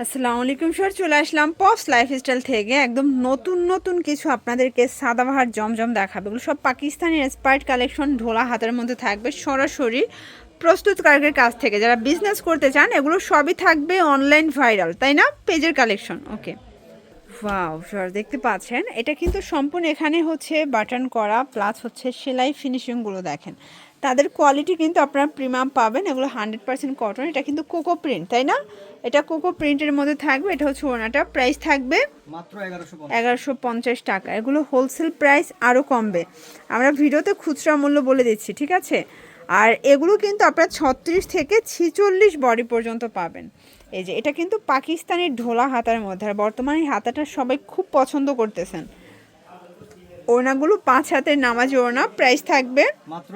আসসালামু আলাইকুম স্যার, চলে আসলাম পপস লাইফস্টাইল থেকে। একদম নতুন নতুন কিছু আপনাদেরকে সাদাবাহার জমজম দেখাবে। এগুলো সব পাকিস্তানি ইন্সপায়ার্ড কালেকশন ঢোলা হাতের মধ্যে থাকবে সরাসরি প্রস্তুতকারকের কাছ থেকে। যারা বিজনেস করতে চান, এগুলো সবই থাকবে অনলাইন ভাইরাল তাই না? পেজের কালেকশন ওকে ওয়াও দেখতে পাচ্ছেন। এটা কিন্তু সম্পূর্ণ এখানে হচ্ছে বাটন করা প্লাস হচ্ছে সেলাই ফিনিশিংগুলো দেখেন। তাদের কোয়ালিটি কিন্তু আপনারা প্রিমিয়াম পাবেন এগুলো হান্ড্রেড পার্সেন্ট কটন এটা কিন্তু কোকো প্রিন্ট তাই না? এটা কোকো প্রিন্টের মধ্যে থাকবে এটা হচ্ছে ওনাটা প্রাইস থাকবে মাত্র এগারোশো পঞ্চাশ। টাকা। এগুলো হোলসেল প্রাইস আরও কমবে। আমরা ভিডিওতে খুচরা মূল্য বলে দিচ্ছি ঠিক আছে? আর এগুলো কিন্তু আপনারা ছত্রিশ থেকে ছিচল্লিশ বডি পর্যন্ত পাবেন। এই যে এটা কিন্তু পাকিস্তানি ঢোলা হাতার মধ্যে আর বর্তমানে হাতাটা সবাই খুব পছন্দ করতেছেন। ওড়নাগুলো পাঁচ হাতের নামাজি ওড়না প্রাইস থাকবে মাত্র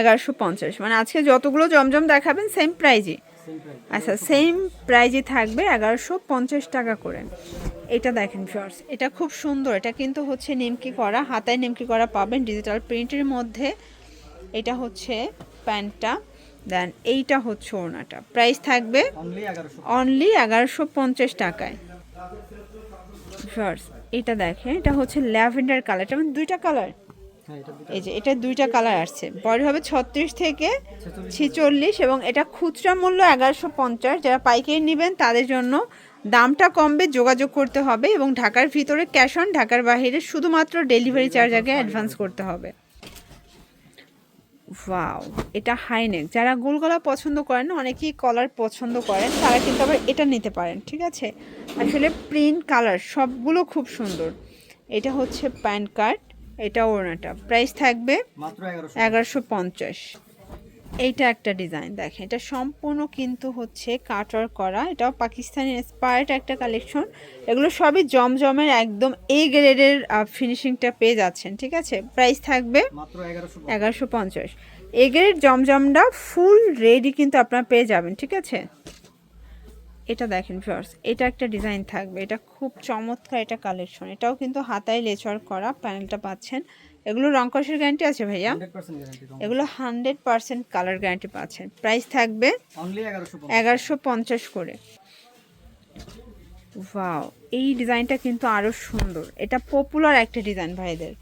এগারোশো পঞ্চাশ মানে আজকে যতগুলো জমজম দেখাবেন সেম প্রাইজই আচ্ছা সেম প্রাইজে থাকবে এগারোশো পঞ্চাশ টাকা করে। এটা দেখেন ফিওর্স এটা খুব সুন্দর। এটা কিন্তু হচ্ছে নিমকি করা হাতায় নেমকি করা পাবেন। ডিজিটাল প্রিন্টের মধ্যে এটা হচ্ছে প্যান্টটা। দেন এইটা হচ্ছে ওড়নাটা। প্রাইস থাকবে অনলি এগারোশো পঞ্চাশ। টাকায়। ফিওর্স এটা দেখেন এটা হচ্ছে ল্যাভেন্ডার কালারটা মানে দুইটা কালার হ্যাঁ এই যে এটা দুইটা কালার আসছে। বডি হবে ছত্রিশ থেকে ছিচল্লিশ। এবং এটা খুচরা মূল্য এগারোশো পঞ্চাশ। যারা পাইকারি নেবেন তাদের জন্য দামটা কমবে যোগাযোগ করতে হবে এবং ঢাকার ভিতরে ক্যাশ অন ঢাকার বাইরে শুধুমাত্র ডেলিভারি চার্জ আগে অ্যাডভান্স করতে হবে। ওয়াও এটা হাইনেক যারা গোল গলা পছন্দ করেন অনেকেই কলার পছন্দ করেন তারা কিন্তু আবার এটা নিতে পারেন ঠিক আছে? আসলে প্রিন্ট কালার সবগুলো খুব সুন্দর। এটা হচ্ছে প্যান কার্ড এটা ওড়নাটা। প্রাইস থাকবে এগারোশো পঞ্চাশ। এইটা একটা ডিজাইন দেখেন। এটা সম্পূর্ণ কিন্তু হচ্ছে কাটার করা। এটাও পাকিস্তানি ইন্সপায়ার্ড একটা কালেকশন এগুলো সবই জমজমের একদম এ গ্রেডের ফিনিশিংটা পেয়ে যাচ্ছেন ঠিক আছে? প্রাইস থাকবে এগারোশো পঞ্চাশ। এ গ্রেড জমজমটা ফুল রেডি কিন্তু আপনারা পেয়ে যাবেন ঠিক আছে? এটা দেখেন ফার্স এটা একটা ডিজাইন থাকবে। এটা খুব চমৎকার এটা কালেকশন এটাও কিন্তু হাতায় লেচার করা প্যানেলটা পাচ্ছেন। এগুলো রং কষের গ্যারান্টি আছে ভাইয়া? এগুলো হান্ড্রেড পার্সেন্ট কালার গ্যারান্টি পাচ্ছেন। প্রাইস থাকবে এগারোশো পঞ্চাশ। করে। ওয়াও এই ডিজাইনটা কিন্তু আরও সুন্দর। এটা পপুলার একটা ডিজাইন ভাইদের।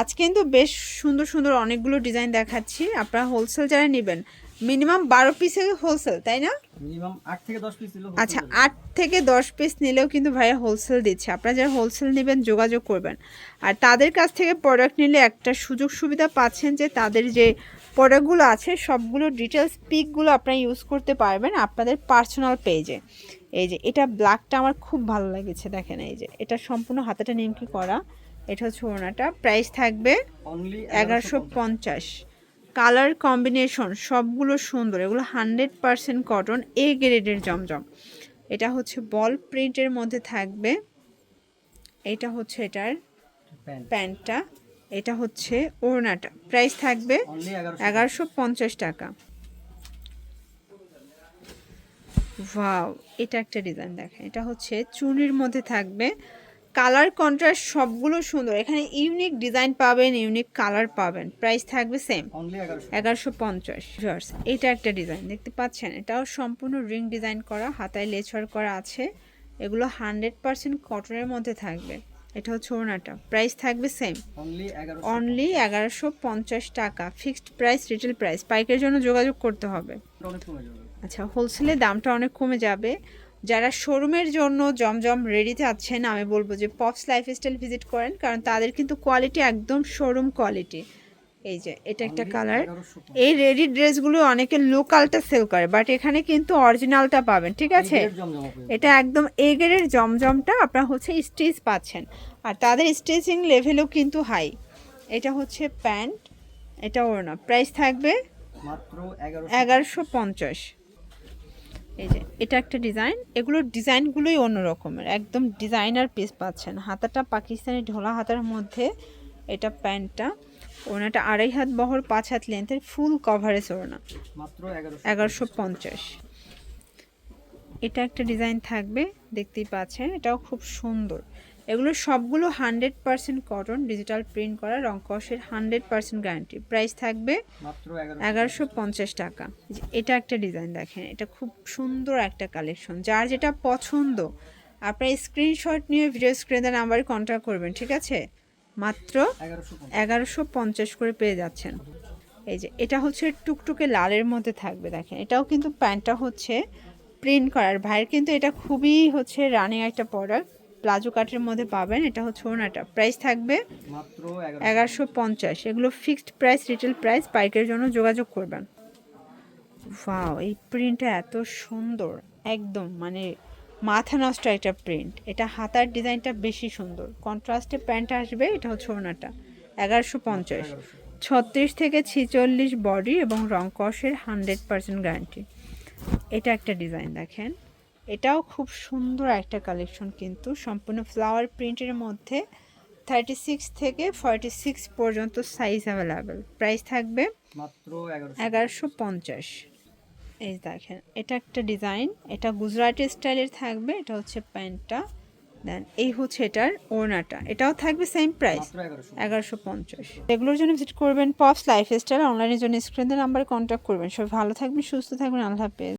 আজ কিন্তু বেশ সুন্দর সুন্দর অনেকগুলো ডিজাইন দেখাচ্ছি। আপনারা হোলসেল যারা নেবেন মিনিমাম বারো পিসে হোলসেল তাই না? মিনিমাম আট থেকে দশ পিস আচ্ছা আট থেকে দশ পিস নিলেও কিন্তু ভাইয়া হোলসেল দিচ্ছে। আপনারা যারা হোলসেল নেবেন যোগাযোগ করবেন। আর তাদের কাছ থেকে প্রোডাক্ট নিলে একটা সুযোগ সুবিধা পাচ্ছেন যে তাদের যে প্রোডাক্টগুলো আছে সবগুলো ডিটেলস পিকগুলো আপনারা ইউজ করতে পারবেন আপনাদের পার্সোনাল পেজে এই যে এটা ব্ল্যাকটা আমার খুব ভালো লেগেছে দেখেন এই যে। এটা সম্পূর্ণ হাতাটা নিমকি করা? এটা হচ্ছে ওনাটা প্রাইস থাকবে এগারোশো পঞ্চাশ। কালার কম্বিনেশন সবগুলো সুন্দর এগুলো হান্ড্রেড পারসেন্ট কটন এ গ্রেডের জমজম। এটা হচ্ছে বল প্রিন্টের মধ্যে থাকবে। এটা হচ্ছে এটার প্যান্টটা এটা হচ্ছে ওড়নাটা। প্রাইস থাকবে এগারোশো। পঞ্চাশ টাকা। ওয়াও এটা একটা ডিজাইন দেখেন এটা হচ্ছে চুনির মধ্যে থাকবে। কালার কন্ট্রাস্ট সবগুলো সুন্দর। এখানে ইউনিক ডিজাইন পাবেন ইউনিক কালার পাবেন। প্রাইস থাকবে সেম এগারোশো। পঞ্চাশ। এটা একটা ডিজাইন দেখতে পাচ্ছেন? এটাও সম্পূর্ণ রিং ডিজাইন করা হাতায় লেচার করা আছে। এগুলো হান্ড্রেড পার্সেন্ট কটনের মধ্যে থাকবে। এটা হচ্ছে ওনাটা প্রাইস থাকবে সেম অনলি এগারোশো পঞ্চাশ। টাকা। ফিক্সড প্রাইস রিটেল প্রাইস পাইকের জন্য যোগাযোগ করতে হবে। আচ্ছা হোলসেলের দামটা অনেক কমে যাবে। যারা শোরুমের জন্য জমজম রেডিতে আছেন আমি বলব যে পপস লাইফস্টাইল ভিজিট করেন কারণ তাদের কিন্তু কোয়ালিটি একদম শোরুম কোয়ালিটি এই যে এটা একটা কালার এই রেডি ড্রেসগুলো অনেকে লোকালটা সেল করে বাট এখানে কিন্তু অরিজিনালটা পাবেন ঠিক আছে? এটা একদম এগেরের জমজমটা আপনার হচ্ছে স্টিচ পাচ্ছেন। আর তাদের স্টিচিং লেভেলও কিন্তু হাই এটা হচ্ছে প্যান্ট এটা ওড়না। প্রাইস থাকবে এগারোশো পঞ্চাশ। এই যে এটা একটা ডিজাইন এগুলোর ডিজাইনগুলোই অন্য রকমের। একদম ডিজাইনার পিস পাচ্ছেন। হাতাটা পাকিস্তানি ঢোলা হাতার মধ্যে এটা প্যান্টটা। ওনাটা আড়াই হাত বহর পাঁচ হাত লেন্থের ফুল কভারেজ ওড়না। এগারোশো পঞ্চাশ। এটা একটা ডিজাইন থাকবে দেখতেই পাচ্ছেন। এটাও খুব সুন্দর। এগুলো সবগুলো hundred percent cotton digital print করা রং কষের হান্ড্রেড পার্সেন্ট গ্যারান্টি প্রাইস থাকবে এগারোশো পঞ্চাশ টাকা। এটা একটা ডিজাইন দেখেন এটা খুব সুন্দর একটা কালেকশন যার যেটা পছন্দ আপনার স্ক্রিনশট নিয়ে ভিডিও স্ক্রিনে নাম্বারে কন্ট্যাক্ট করবেন ঠিক আছে? মাত্র এগারোশো পঞ্চাশ। করে পেয়ে যাচ্ছেন। এই যে এটা হচ্ছে টুকটুকে লালের মধ্যে থাকবে দেখেন। এটাও কিন্তু প্যান্টটা হচ্ছে প্রিন্ট করার ভাইয়ের কিন্তু এটা খুবই হচ্ছে রানিং একটা প্রোডাক্ট প্লাজো কাটের মধ্যে পাবেন এটা হচ্ছে ওনাটা প্রাইস থাকবে মাত্র এগারোশো পঞ্চাশ। এগুলো ফিক্সড প্রাইস রিটেল প্রাইস পাইকারের জন্য যোগাযোগ করবেন। ওয়াও এই প্রিন্টটা এত সুন্দর একদম মানে মাথা নষ্ট একটা প্রিন্ট এটা হাতার ডিজাইনটা বেশি সুন্দর। কন্ট্রাস্টে প্যান্ট আসবে এটা হচ্ছে ওনাটা এগারোশো পঞ্চাশ। ছত্রিশ থেকে ছিচল্লিশ বডি এবং রং কষের হান্ড্রেড পার্সেন্ট গ্যারান্টি এটা একটা ডিজাইন দেখেন। এটাও খুব সুন্দর একটা কালেকশন কিন্তু। সম্পূর্ণ ফ্লাওয়ার প্রিন্টের মধ্যে থার্টি সিক্স থেকে ফর্টি সিক্স পর্যন্ত সাইজ অ্যাভেলেবেল প্রাইস থাকবে মাত্র এগারোশো পঞ্চাশ। এই দেখেন এটা একটা ডিজাইন এটা গুজরাটি স্টাইলের থাকবে এটা হচ্ছে প্যান্টটা। দেন এই হচ্ছে এটার ওড়নাটা। এটাও থাকবে সেম প্রাইস এগারোশো পঞ্চাশ। এগুলোর জন্য ভিজিট করবেন পপস লাইফ স্টাইল অনলাইনের জন্য স্ক্রিনের নাম্বারে কন্ট্যাক্ট করবেন। সবাই ভালো থাকবেন সুস্থ থাকবেন আল্লাহ হাফেজ।